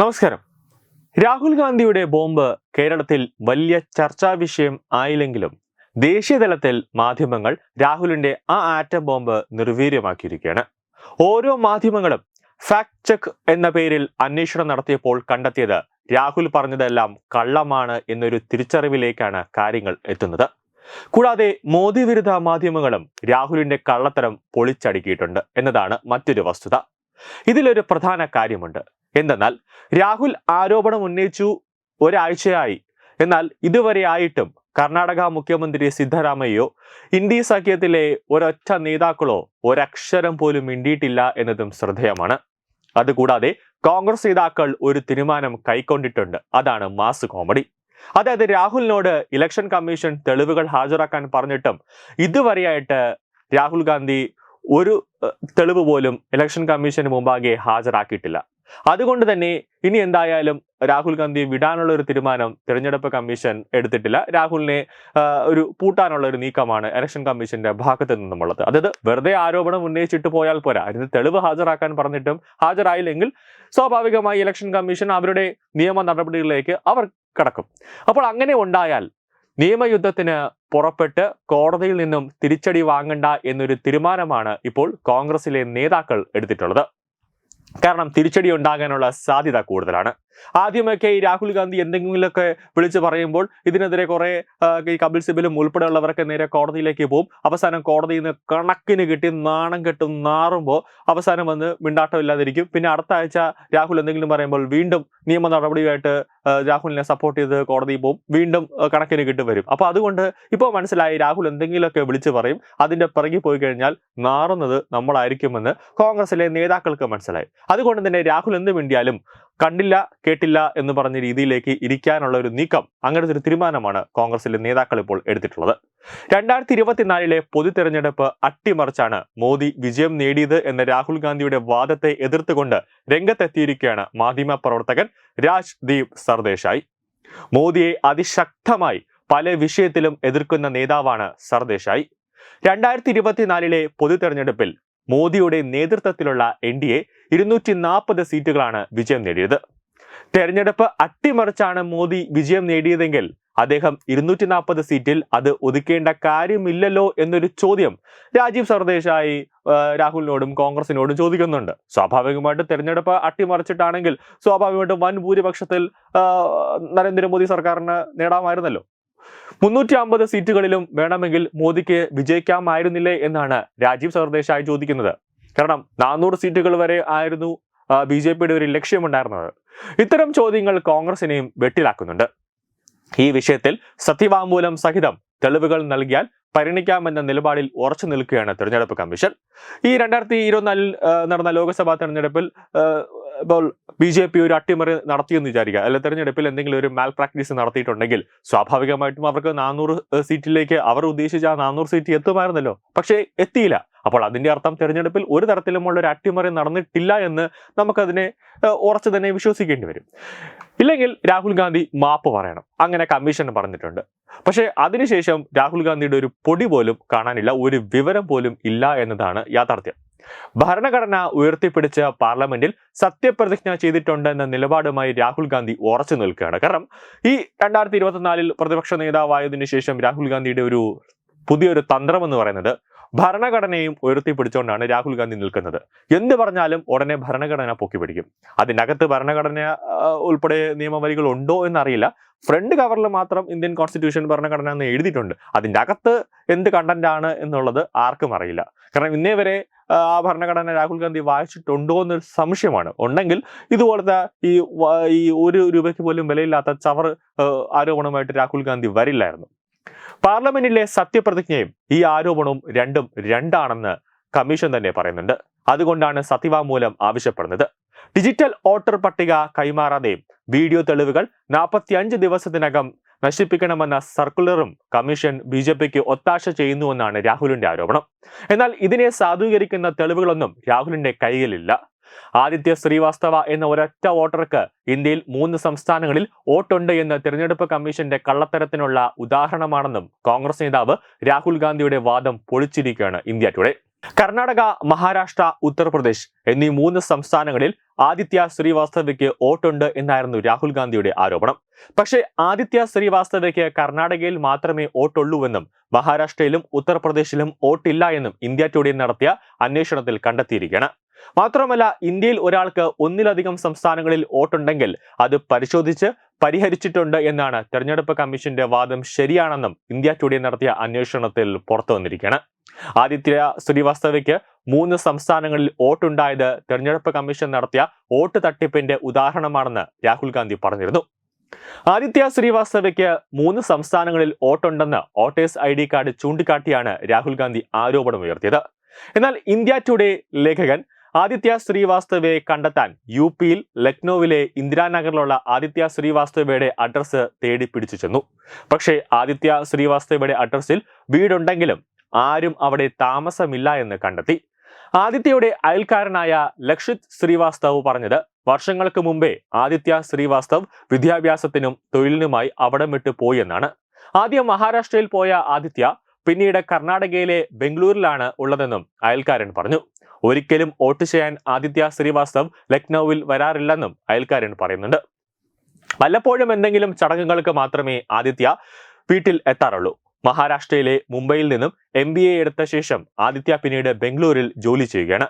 നമസ്കാരം. രാഹുൽ ഗാന്ധിയുടെ ബോംബ് കേരളത്തിൽ വലിയ ചർച്ചാ വിഷയം ആയില്ലെങ്കിലും ദേശീയതലത്തിൽ മാധ്യമങ്ങൾ രാഹുലിന്റെ ആ ആറ്റം ബോംബ് നിർവീര്യമാക്കിയിരിക്കുകയാണ്. ഓരോ മാധ്യമങ്ങളും ഫാക്ട് ചെക്ക് എന്ന പേരിൽ അന്വേഷണം നടത്തിയപ്പോൾ കണ്ടെത്തിയത് രാഹുൽ പറഞ്ഞതെല്ലാം കള്ളമാണ് എന്നൊരു തിരിച്ചറിവിലേക്കാണ് കാര്യങ്ങൾ എത്തുന്നത്. കൂടാതെ മോദി വിരുദ്ധ മാധ്യമങ്ങളും രാഹുലിന്റെ കള്ളത്തരം പൊളിച്ചടുക്കിയിട്ടുണ്ട് എന്നതാണ് മറ്റൊരു വസ്തുത. ഇതിലൊരു പ്രധാന കാര്യമുണ്ട്. എന്തെന്നാൽ രാഹുൽ ആരോപണം ഉന്നയിച്ചു ഒരാഴ്ചയായി. എന്നാൽ ഇതുവരെ ആയിട്ടും കർണാടക മുഖ്യമന്ത്രി സിദ്ധരാമയ്യോ ഇന്ത്യ സഖ്യത്തിലെ ഒരൊറ്റ നേതാക്കളോ ഒരക്ഷരം പോലും മിണ്ടിയിട്ടില്ല എന്നതും ശ്രദ്ധേയമാണ്. അതുകൂടാതെ കോൺഗ്രസ് നേതാക്കൾ ഒരു തീരുമാനം കൈക്കൊണ്ടിട്ടുണ്ട്. അതാണ് മാസ് കോമഡി. അതായത് രാഹുലിനോട് ഇലക്ഷൻ കമ്മീഷൻ തെളിവുകൾ ഹാജരാക്കാൻ പറഞ്ഞിട്ടും ഇതുവരെയായിട്ട് രാഹുൽ ഗാന്ധി ഒരു തെളിവ് പോലും ഇലക്ഷൻ കമ്മീഷന് മുമ്പാകെ ഹാജരാക്കിയിട്ടില്ല. അതുകൊണ്ട് തന്നെ ഇനി എന്തായാലും രാഹുൽ ഗാന്ധി വിടാനുള്ള ഒരു തീരുമാനം തിരഞ്ഞെടുപ്പ് കമ്മീഷൻ എടുത്തിട്ടില്ല. രാഹുലിനെ ഒരു പൂട്ടാനുള്ള ഒരു നീക്കമാണ് ഇലക്ഷൻ കമ്മീഷന്റെ ഭാഗത്ത് നിന്നുമുള്ളത്. അതായത് വെറുതെ ആരോപണം ഉന്നയിച്ചിട്ട് പോയാൽ പോരാ. അതിന് തെളിവ് ഹാജരാക്കാൻ പറഞ്ഞിട്ടും ഹാജരായില്ലെങ്കിൽ സ്വാഭാവികമായി ഇലക്ഷൻ കമ്മീഷൻ അവരുടെ നിയമ നടപടികളിലേക്ക് അവർ കടക്കും. അപ്പോൾ അങ്ങനെ ഉണ്ടായാൽ നിയമയുദ്ധത്തിന് പുറപ്പെട്ട് കോടതിയിൽ നിന്നും തിരിച്ചടി വാങ്ങണ്ട എന്നൊരു തീരുമാനമാണ് ഇപ്പോൾ കോൺഗ്രസിലെ നേതാക്കൾ എടുത്തിട്ടുള്ളത്. കാരണം തിരിച്ചടി ഉണ്ടാകാനുള്ള സാധ്യത കൂടുതലാണ്. ആദ്യമൊക്കെ ഈ രാഹുൽ ഗാന്ധി എന്തെങ്കിലുമൊക്കെ വിളിച്ച് പറയുമ്പോൾ ഇതിനെതിരെ കുറെ ഈ കപിൽ സിബലും ഉൾപ്പെടെയുള്ളവരൊക്കെ നേരെ കോടതിയിലേക്ക് പോകും അവസാനം കോടതിയിൽ നിന്ന് കണക്കിന് കിട്ടി നാണം കെട്ടും നാറുമ്പോൾ അവസാനം വന്ന് മിണ്ടാട്ടമില്ലാതിരിക്കും പിന്നെ അടുത്ത ആഴ്ച രാഹുൽ എന്തെങ്കിലും പറയുമ്പോൾ വീണ്ടും നിയമ നടപടിയായിട്ട് രാഹുലിനെ സപ്പോർട്ട് ചെയ്ത് കോടതിയിൽ പോകും വീണ്ടും കണക്കിന് കിട്ടി വരും. അപ്പോൾ അതുകൊണ്ട് ഇപ്പോൾ മനസ്സിലായി രാഹുൽ എന്തെങ്കിലുമൊക്കെ വിളിച്ച് പറയും. അതിന്റെ പിറകെ പോയി കഴിഞ്ഞാൽ നാറുന്നത് നമ്മളായിരിക്കുമെന്ന് കോൺഗ്രസിലെ നേതാക്കൾക്ക് മനസ്സിലായി. അതുകൊണ്ട് തന്നെ രാഹുൽ എന്ത് വേണ്ടിയാലും കണ്ടില്ല കേട്ടില്ല എന്ന് പറഞ്ഞ രീതിയിലേക്ക് ഇരിക്കാനുള്ള ഒരു നീക്കം അങ്ങനത്തെ ഒരു തീരുമാനമാണ് കോൺഗ്രസിലെ നേതാക്കൾ ഇപ്പോൾ എടുത്തിട്ടുള്ളത്. രണ്ടായിരത്തി ഇരുപത്തിനാലിലെ പൊതു തെരഞ്ഞെടുപ്പ് അട്ടിമറിച്ചാണ് മോദി വിജയം നേടിയത് എന്ന രാഹുൽ ഗാന്ധിയുടെ വാദത്തെ എതിർത്തുകൊണ്ട് രംഗത്തെത്തിയിരിക്കുകയാണ് മാധ്യമ പ്രവർത്തകൻ രാജ്ദീപ് സർദേശായി. മോദിയെ അതിശക്തമായി പല വിഷയത്തിലും എതിർക്കുന്ന നേതാവാണ് സർദേശായി. രണ്ടായിരത്തി ഇരുപത്തിനാലിലെ പൊതു തെരഞ്ഞെടുപ്പിൽ മോദിയുടെ നേതൃത്വത്തിലുള്ള എൻ ഡി എ ഇരുന്നൂറ്റി നാൽപ്പത് സീറ്റുകളാണ് വിജയം നേടിയത്. തെരഞ്ഞെടുപ്പ് അട്ടിമറിച്ചാണ് മോദി വിജയം നേടിയതെങ്കിൽ അദ്ദേഹം ഇരുന്നൂറ്റി നാൽപ്പത് സീറ്റിൽ അത് ഒതുക്കേണ്ട കാര്യമില്ലല്ലോ എന്നൊരു ചോദ്യം രാജീവ് സർദേശായി രാഹുലിനോടും കോൺഗ്രസിനോടും ചോദിക്കുന്നുണ്ട്. സ്വാഭാവികമായിട്ട് തെരഞ്ഞെടുപ്പ് അട്ടിമറിച്ചിട്ടാണെങ്കിൽ സ്വാഭാവികമായിട്ടും വൻ ഭൂരിപക്ഷത്തിൽ നരേന്ദ്രമോദി സർക്കാരിന് നേടാമായിരുന്നല്ലോ. മുന്നൂറ്റി അമ്പത് സീറ്റുകളിലും വേണമെങ്കിൽ മോദിക്ക് വിജയിക്കാമായിരുന്നില്ലേ എന്നാണ് രാജീവ് സർദേശായി ചോദിക്കുന്നത്. കാരണം നാനൂറ് സീറ്റുകൾ വരെ ആയിരുന്നു ബി ജെ പിയുടെ ഒരു ലക്ഷ്യമുണ്ടായിരുന്നത്. ഇത്തരം ചോദ്യങ്ങൾ കോൺഗ്രസിനെയും വെട്ടിലാക്കുന്നുണ്ട്. ഈ വിഷയത്തിൽ സത്യവാങ്മൂലം സഹിതം തെളിവുകൾ നൽകിയാൽ പരിണിക്കാമെന്ന നിലപാടിൽ ഉറച്ചു നിൽക്കുകയാണ് തെരഞ്ഞെടുപ്പ് കമ്മീഷൻ. ഈ രണ്ടായിരത്തി ഇരുപത്തിനാലിൽ നടന്ന ലോക്സഭാ തെരഞ്ഞെടുപ്പിൽ ഇപ്പോൾ ബി ജെ പി ഒരു അട്ടിമറി നടത്തിയെന്ന് വിചാരിക്കുക. അല്ല തെരഞ്ഞെടുപ്പിൽ എന്തെങ്കിലും ഒരു മാൽ പ്രാക്ടീസ് നടത്തിയിട്ടുണ്ടെങ്കിൽ സ്വാഭാവികമായിട്ടും അവർക്ക് നാനൂറ് സീറ്റിലേക്ക് അവർ ഉദ്ദേശിച്ച ആ നാനൂറ് സീറ്റ് എത്തുമായിരുന്നല്ലോ. പക്ഷേ എത്തിയില്ല. അപ്പോൾ അതിന്റെ അർത്ഥം തെരഞ്ഞെടുപ്പിൽ ഒരു തരത്തിലുമുള്ള ഒരു അട്ടിമറി നടന്നിട്ടില്ല എന്ന് നമുക്കതിനെ ഉറച്ചു തന്നെ വിശ്വസിക്കേണ്ടി വരും. ഇല്ലെങ്കിൽ രാഹുൽ ഗാന്ധി മാപ്പ് പറയണം. അങ്ങനെ കമ്മീഷൻ പറഞ്ഞിട്ടുണ്ട്. പക്ഷേ അതിനുശേഷം രാഹുൽ ഗാന്ധിയുടെ ഒരു പൊടി പോലും കാണാനില്ല ഒരു വിവരം പോലും ഇല്ല എന്നതാണ് യാഥാർത്ഥ്യം. ഭരണഘടന ഉയർത്തിപ്പിടിച്ച പാർലമെന്റിൽ സത്യപ്രതിജ്ഞ ചെയ്തിട്ടുണ്ട് എന്ന നിലപാടുമായി രാഹുൽ ഗാന്ധി ഉറച്ചു നിൽക്കുകയാണ്. കാരണം ഈ രണ്ടായിരത്തി ഇരുപത്തിനാലിൽ പ്രതിപക്ഷ നേതാവായതിനു ശേഷം രാഹുൽ ഗാന്ധിയുടെ ഒരു പുതിയൊരു തന്ത്രം എന്ന് പറയുന്നത് ഭരണഘടനയും ഉയർത്തിപ്പിടിച്ചുകൊണ്ടാണ് രാഹുൽ ഗാന്ധി നിൽക്കുന്നത്. എന്ത് പറഞ്ഞാലും ഉടനെ ഭരണഘടന പൊക്കി പിടിക്കും. അതിനകത്ത് ഭരണഘടന ഉൾപ്പെടെ നിയമവരികൾ ഉണ്ടോ എന്നറിയില്ല. ഫ്രണ്ട് കവറിൽ മാത്രം ഇന്ത്യൻ കോൺസ്റ്റിറ്റ്യൂഷൻ ഭരണഘടന എന്ന് എഴുതിയിട്ടുണ്ട്. അതിന്റെ അകത്ത് എന്ത് കണ്ടന്റ് ആണ് എന്നുള്ളത് ആർക്കും അറിയില്ല. കാരണം ഇന്നേ വരെ ആ ഭരണഘടന രാഹുൽ ഗാന്ധി വായിച്ചിട്ടുണ്ടോ എന്നൊരു സംശയമാണ്. ഉണ്ടെങ്കിൽ ഇതുപോലത്തെ ഈ ഈ ഒരു രൂപയ്ക്ക് പോലും വിലയില്ലാത്ത ചവർ ആരോപണമായിട്ട് രാഹുൽ ഗാന്ധി വരില്ലായിരുന്നു. പാർലമെന്റിലെ സത്യപ്രതിജ്ഞയും ഈ ആരോപണവും രണ്ടും രണ്ടാണെന്ന് കമ്മീഷൻ തന്നെ പറയുന്നുണ്ട്. അതുകൊണ്ടാണ് സത്യവാങ്മൂലം ആവശ്യപ്പെടുന്നത്. ഡിജിറ്റൽ വോട്ടർ പട്ടിക കൈമാറാതെയും വീഡിയോ തെളിവുകൾ നാൽപ്പത്തിയഞ്ച് ദിവസത്തിനകം നശിപ്പിക്കണമെന്ന സർക്കുലറും കമ്മീഷൻ ബി ജെ പിക്ക് ഒത്താശ ചെയ്യുന്നുവെന്നാണ് രാഹുലിന്റെ ആരോപണം. എന്നാൽ ഇതിനെ സാധൂകരിക്കുന്ന തെളിവുകളൊന്നും രാഹുലിന്റെ കയ്യിലില്ല ആദിത്യ ശ്രീവാസ്തവ എന്ന ഒരൊറ്റ വോട്ടർക്ക് ഇന്ത്യയിൽ മൂന്ന് സംസ്ഥാനങ്ങളിൽ വോട്ടുണ്ട് എന്ന് തിരഞ്ഞെടുപ്പ് കമ്മീഷന്റെ കള്ളത്തരത്തിനുള്ള ഉദാഹരണമാണെന്നും കോൺഗ്രസ് നേതാവ് രാഹുൽ ഗാന്ധിയുടെ വാദം പൊളിച്ചിരിക്കുകയാണ് ഇന്ത്യ ടുഡേ. കർണാടക മഹാരാഷ്ട്ര ഉത്തർപ്രദേശ് എന്നീ മൂന്ന് സംസ്ഥാനങ്ങളിൽ ആദിത്യ ശ്രീവാസ്തവയ്ക്ക് വോട്ടുണ്ട് എന്നായിരുന്നു രാഹുൽ ഗാന്ധിയുടെ ആരോപണം. പക്ഷേ ആദിത്യ ശ്രീവാസ്തവയ്ക്ക് കർണാടകയിൽ മാത്രമേ വോട്ടുള്ളൂവെന്നും മഹാരാഷ്ട്രയിലും ഉത്തർപ്രദേശിലും വോട്ടില്ല എന്നും ഇന്ത്യ ടുഡേ നടത്തിയ അന്വേഷണത്തിൽ കണ്ടെത്തിയിരിക്കുകയാണ്. മാത്രമല്ല ഇന്ത്യയിൽ ഒരാൾക്ക് ഒന്നിലധികം സംസ്ഥാനങ്ങളിൽ വോട്ടുണ്ടെങ്കിൽ അത് പരിശോധിച്ച് പരിഹരിച്ചിട്ടുണ്ട് എന്നാണ് തെരഞ്ഞെടുപ്പ് കമ്മീഷന്റെ വാദം ശരിയാണെന്നും ഇന്ത്യ ടുഡേ നടത്തിയ അന്വേഷണത്തിൽ പുറത്തു വന്നിരിക്കുകയാണ്. ആദിത്യ ശ്രീവാസ്തവയ്ക്ക് മൂന്ന് സംസ്ഥാനങ്ങളിൽ വോട്ടുണ്ടായത് തെരഞ്ഞെടുപ്പ് കമ്മീഷൻ നടത്തിയ വോട്ട് തട്ടിപ്പിന്റെ ഉദാഹരണമാണെന്ന് രാഹുൽ ഗാന്ധി പറഞ്ഞിരുന്നു. ആദിത്യ ശ്രീവാസ്തവയ്ക്ക് മൂന്ന് സംസ്ഥാനങ്ങളിൽ വോട്ടുണ്ടെന്ന് വോട്ടേഴ്സ് ഐ ഡി കാർഡ് ചൂണ്ടിക്കാട്ടിയാണ് രാഹുൽ ഗാന്ധി ആരോപണം ആരോപണമുയർത്തിയത് എന്നാൽ ഇന്ത്യ ടുഡേ ലേഖകൻ ആദിത്യ ശ്രീവാസ്തവയെ കണ്ടെത്താൻ യു പിയിൽ ലക്നൌവിലെ ഇന്ദിരാനഗറിലുള്ള ആദിത്യ ശ്രീവാസ്തവയുടെ അഡ്രസ്സ് തേടി പിടിച്ചു ചെന്നു. പക്ഷേ ആദിത്യ ശ്രീവാസ്തവയുടെ അഡ്രസ്സിൽ വീടുണ്ടെങ്കിലും ആരും അവിടെ താമസമില്ല എന്ന് കണ്ടെത്തി. ആദിത്യയുടെ അയൽക്കാരനായ ലക്ഷിത് ശ്രീവാസ്തവ് പറഞ്ഞത് വർഷങ്ങൾക്ക് മുമ്പേ ആദിത്യ ശ്രീവാസ്തവ് വിദ്യാഭ്യാസത്തിനും തൊഴിലിനുമായി അവിടം വിട്ടു പോയി എന്നാണ് ആദ്യം മഹാരാഷ്ട്രയിൽ പോയ ആദിത്യ പിന്നീട് കർണാടകയിലെ ബംഗളൂരിലാണ് ഉള്ളതെന്നും അയൽക്കാരൻ പറഞ്ഞു. ഒരിക്കലും വോട്ട് ചെയ്യാൻ ആദിത്യ ശ്രീവാസ്തവ് ലക്നൌവിൽ വരാറില്ലെന്നും അയൽക്കാരൻ പറയുന്നുണ്ട്. വല്ലപ്പോഴും എന്തെങ്കിലും ചടങ്ങുകൾക്ക് മാത്രമേ ആദിത്യ വീട്ടിൽ എത്താറുള്ളൂ. മഹാരാഷ്ട്രയിലെ മുംബൈയിൽ നിന്നും എം ബി എ എടുത്ത ശേഷം ആദിത്യ പിന്നീട് ബംഗളൂരിൽ ജോലി ചെയ്യുകയാണ്.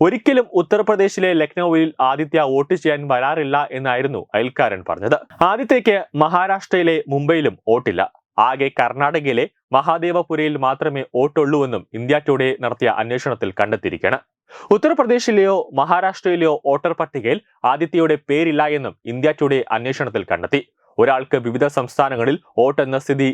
ഒരിക്കലും ഉത്തർപ്രദേശിലെ ലക്നൌവിൽ ആദിത്യ വോട്ട് ചെയ്യാൻ വരാറില്ല എന്നായിരുന്നു അയൽക്കാരൻ പറഞ്ഞത്. ആദിത്യയ്ക്ക് മഹാരാഷ്ട്രയിലെ മുംബൈയിലും വോട്ടില്ല. ആകെ കർണാടകയിലെ മഹാദേവപുരയിൽ മാത്രമേ വോട്ടുള്ളൂവെന്നും ഇന്ത്യ ടുഡേ നടത്തിയ അന്വേഷണത്തിൽ കണ്ടെത്തിയിരിക്കുകയാണ്. ഉത്തർപ്രദേശിലെയോ മഹാരാഷ്ട്രയിലെയോ വോട്ടർ പട്ടികയിൽ ആദിത്യയുടെ പേരില്ല എന്നും ഇന്ത്യ ടുഡേ അന്വേഷണത്തിൽ കണ്ടെത്തി. ഒരാൾക്ക് വിവിധ സംസ്ഥാനങ്ങളിൽ വോട്ട് എന്ന സ്ഥിതി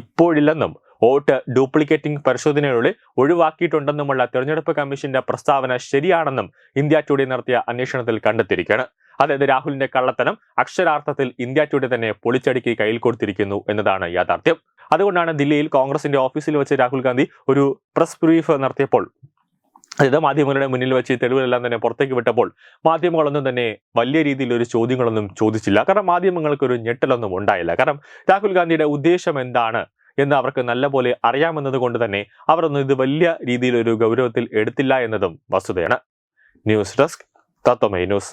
ഇപ്പോഴില്ലെന്നും വോട്ട് ഡ്യൂപ്ലിക്കേറ്റിംഗ് പരിശോധനയിലൂടെ ഒഴിവാക്കിയിട്ടുണ്ടെന്നുമുള്ള തെരഞ്ഞെടുപ്പ് കമ്മീഷന്റെ പ്രസ്താവന ശരിയാണെന്നും ഇന്ത്യ ടുഡേ നടത്തിയ അന്വേഷണത്തിൽ കണ്ടെത്തിയിരിക്കുകയാണ്. അതായത് രാഹുലിന്റെ കള്ളത്തനം അക്ഷരാർത്ഥത്തിൽ ഇന്ത്യ ടുഡേ തന്നെ പൊളിച്ചടുക്കി കയ്യിൽ കൊടുത്തിരിക്കുന്നു എന്നതാണ് യാഥാർത്ഥ്യം. അതുകൊണ്ടാണ് ദില്ലിയിൽ കോൺഗ്രസിന്റെ ഓഫീസിൽ വെച്ച് രാഹുൽ ഗാന്ധി ഒരു പ്രസ് ബ്രീഫ് നടത്തിയപ്പോൾ അതായത് മാധ്യമങ്ങളുടെ മുന്നിൽ വെച്ച് തെളിവുകളെല്ലാം തന്നെ പുറത്തേക്ക് വിട്ടപ്പോൾ മാധ്യമങ്ങളൊന്നും തന്നെ വലിയ രീതിയിൽ ഒരു ചോദ്യങ്ങളൊന്നും ചോദിച്ചില്ല. കാരണം മാധ്യമങ്ങൾക്ക് ഒരു ഞെട്ടലൊന്നും ഉണ്ടായില്ല. കാരണം രാഹുൽ ഗാന്ധിയുടെ ഉദ്ദേശം എന്താണ് എന്ന് അവർക്ക് നല്ലപോലെ അറിയാമെന്നത് കൊണ്ട് തന്നെ അവരൊന്നും ഇത് വലിയ രീതിയിൽ ഒരു ഗൗരവത്തിൽ എടുത്തില്ല എന്നതും വസ്തുതയാണ്. News desk Tatwamayi news.